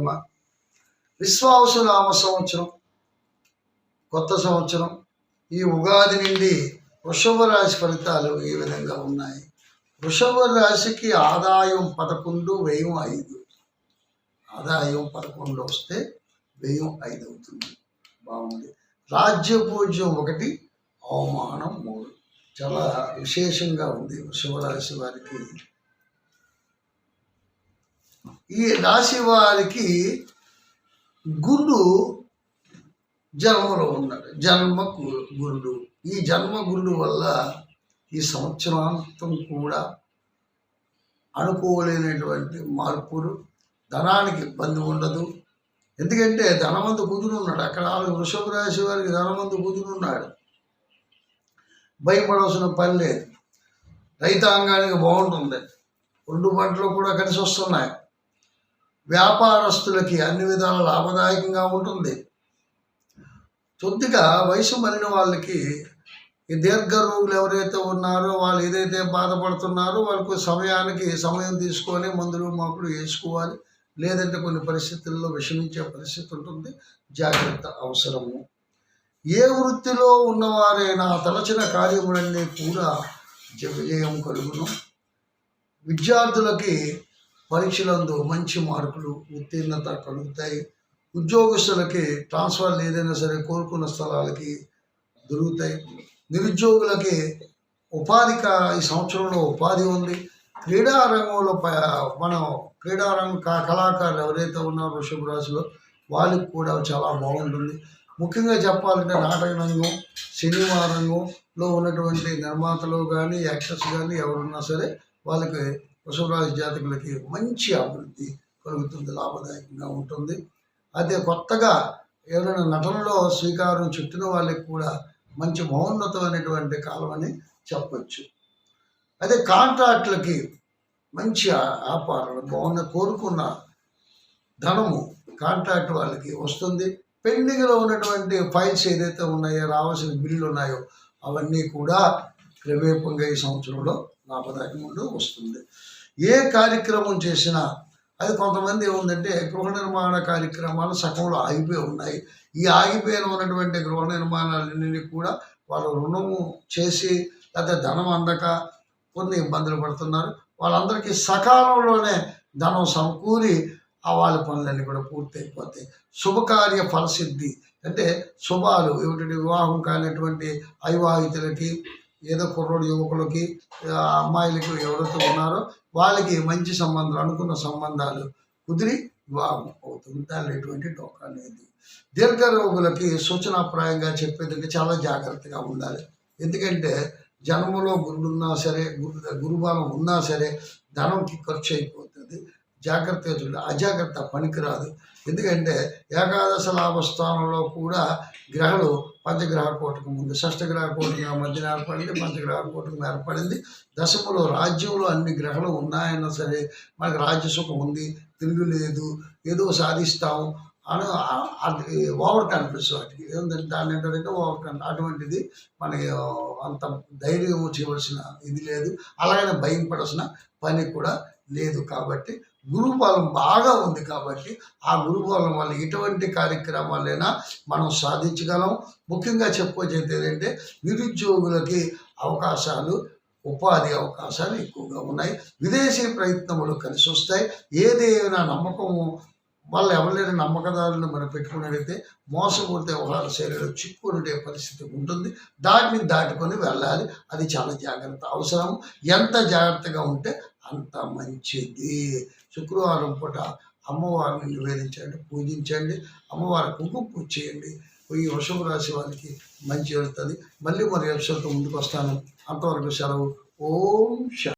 బ్రహ్మ విశ్వావసునామ సంవత్సరం. కొత్త సంవత్సరం. ఈ ఉగాది నుండి వృషభ రాశి ఫలితాలు ఈ విధంగా ఉన్నాయి. వృషభ రాశికి ఆదాయం పదకొండు వ్యయం ఐదు. ఆదాయం పదకొండు వస్తే వ్యయం ఐదు అవుతుంది. బాగుంది. రాజ్య పూజ్యం ఒకటి అవమానం మూడు. చాలా విశేషంగా ఉంది వృషభ రాశి వారికి. ఈ రాశి వారికి గురుడు జన్మలో ఉన్నాడు. జన్మ గురుడు ఈ జన్మ గురుడు వల్ల ఈ సంవత్సరాంతం కూడా అనుకోలేనటువంటి మార్పులు ధనానికి ఇబ్బంది ఉండదు. ఎందుకంటే ధనవంతు కుదురు ఉన్నాడు. అక్కడ వృషభ రాశి వారికి ధనవంతు కుదురు ఉన్నాడు. భయపడవలసిన పని లేదు. రైతాంగానికి బాగుంటుంది. రెండు పంటలు కూడా కలిసి వస్తున్నాయి. వ్యాపారస్తులకి అన్ని విధాల లాభదాయకంగా ఉంటుంది. కొద్దిగా వయసు మళ్ళిన వాళ్ళకి ఈ దీర్ఘ రోగులు ఎవరైతే ఉన్నారో వాళ్ళు ఏదైతే బాధపడుతున్నారో వాళ్ళకు సమయానికి సమయం తీసుకొని మందులు మాకులు వేసుకోవాలి. లేదంటే కొన్ని పరిస్థితుల్లో విషమించే పరిస్థితి ఉంటుంది. జాగ్రత్త అవసరము. ఏ వృత్తిలో ఉన్నవారైనా తలచిన కార్యములన్నీ కూడా జ- విజయం కలుగును. విద్యార్థులకి పరీక్షలందు మంచి మార్కులు ఉత్తీర్ణత కలుగుతాయి. ఉద్యోగస్తులకి ట్రాన్స్ఫర్లు ఏదైనా సరే కోరుకున్న స్థలాలకి దొరుకుతాయి. నిరుద్యోగులకి ఉపాధి ఈ సంవత్సరంలో ఉపాధి ఉంది. క్రీడా రంగంలో ప- మనం క్రీడారంగం క- కళాకారులు ఎవరైతే ఉన్నారో వృషభ రాశిలో వాళ్ళకి కూడా చాలా బాగుంటుంది. ముఖ్యంగా చెప్పాలంటే నాటక రంగం సినిమా రంగంలో ఉన్నటువంటి నిర్మాతలు కానీ యాక్టర్స్ కానీ ఎవరున్నా సరే వాళ్ళకి వృషభరాశి జాతకులకి మంచి అభివృద్ధి కలుగుతుంది లాభదాయకంగా ఉంటుంది. అదే కొత్తగా ఎవరైనా నటనలో స్వీకారం చుట్టిన వాళ్ళకి కూడా మంచి మహోన్నతమైనటువంటి కాలం అని చెప్పొచ్చు. అదే కాంట్రాక్టులకి మంచి వ్యాపారాలు బాగున్న కోరుకున్న ధనము కాంట్రాక్ట్ వాళ్ళకి వస్తుంది. పెండింగ్లో ఉన్నటువంటి ఫైల్స్ ఏదైతే ఉన్నాయో రావాల్సిన బిల్లులు ఉన్నాయో అవన్నీ కూడా క్రమేపంగా ఈ సంవత్సరంలో లాభదాయకంగా వస్తుంది. ఏ కార్యక్రమం చేసినా అది కొంతమంది ఏముందంటే గృహ నిర్మాణ కార్యక్రమాలు సగంలో ఆగిపోయి ఉన్నాయి. ఈ ఆగిపోయిన ఉన్నటువంటి గృహ నిర్మాణాలన్నీ కూడా వాళ్ళు రుణము చేసి లేకపోతే ధనం అందక కొన్ని ఇబ్బందులు పడుతున్నారు. వాళ్ళందరికీ సకాలంలోనే ధనం సమకూరి ఆ వాళ్ళ పనులన్నీ కూడా పూర్తయిపోతాయి. శుభకార్య ఫలసిద్ధి అంటే శుభాలు ఏమిటంటే వివాహం కానిటువంటి అవివాహితులకి ఏదో కుర్రోడు యువకులకి అమ్మాయిలకి ఎవరైతే ఉన్నారో వాళ్ళకి మంచి సంబంధాలు అనుకున్న సంబంధాలు కుదిరి వివాహం అవుతుంది దానిలో ఎటువంటి డోకా లేదు. దీర్ఘ రోగులకి సూచనాప్రాయంగా చెప్పేందుకు చాలా జాగ్రత్తగా ఉండాలి. ఎందుకంటే జన్మలో గురుడున్నా సరే గురు గురుబాలం ఉన్నా సరే ధనంకి ఖర్చు అయిపోతుంది. జాగ్రత్తగా చూడాలి. అజాగ్రత్త పనికిరాదు. ఎందుకంటే ఏకాదశ లాభస్థానంలో కూడా గ్రహాలు పంచగ్రహ కోటకు ముందు షష్టగ్రహ కోటకు మధ్యన ఏర్పడింది పంచగ్రహ కోటకు ఏర్పడింది. దశములో రాజ్యంలో అన్ని గ్రహాలు ఉన్నాయన్నా సరే మనకు రాజ్య సుఖం ఉంది తిరుగులేదు ఏదో సాధిస్తాం అని ఓవర్ కాన్ఫిడెన్స్ వాటికి. ఏంటంటే దాని ఏంటంటే ఓవర్ కాన్ఫిడెన్స్ అటువంటిది మనకి అంత ధైర్యం చేయవలసిన ఇది లేదు. అలాగనే భయం పడాల్సిన పని కూడా లేదు కాబట్టి గురుబలం బాగా ఉంది కాబట్టి ఆ గురుబలం వల్ల ఎటువంటి కార్యక్రమాలైనా మనం సాధించగలం. ముఖ్యంగా చెప్పుకొచ్చేది ఏంటంటే నిరుద్యోగులకి అవకాశాలు ఉపాధి అవకాశాలు ఎక్కువగా ఉన్నాయి. విదేశీ ప్రయత్నములు కలిసి వస్తాయి. ఏదైనా నమ్మకము వాళ్ళు ఎవరైనా నమ్మకదారులను మనం పెట్టుకున్నట్టయితే మోసపూరిత వ్యవహార శైలిలో చిక్కుకునే పరిస్థితి ఉంటుంది. దాటిని దాటుకొని వెళ్ళాలి. అది చాలా జాగ్రత్త అవసరం. ఎంత జాగ్రత్తగా ఉంటే అంత మంచిది. శుక్రవారం పూట అమ్మవారిని నివేదించండి పూజించండి. అమ్మవారి కుంకుమ పూజ చేయండి. ఈ వృషభ రాశి వారికి మంచి జరుగుతుంది మళ్ళీ మరి ఎపిసోడ్తో ముందుకు వస్తాను. అంతవరకు సెలవు. ఓం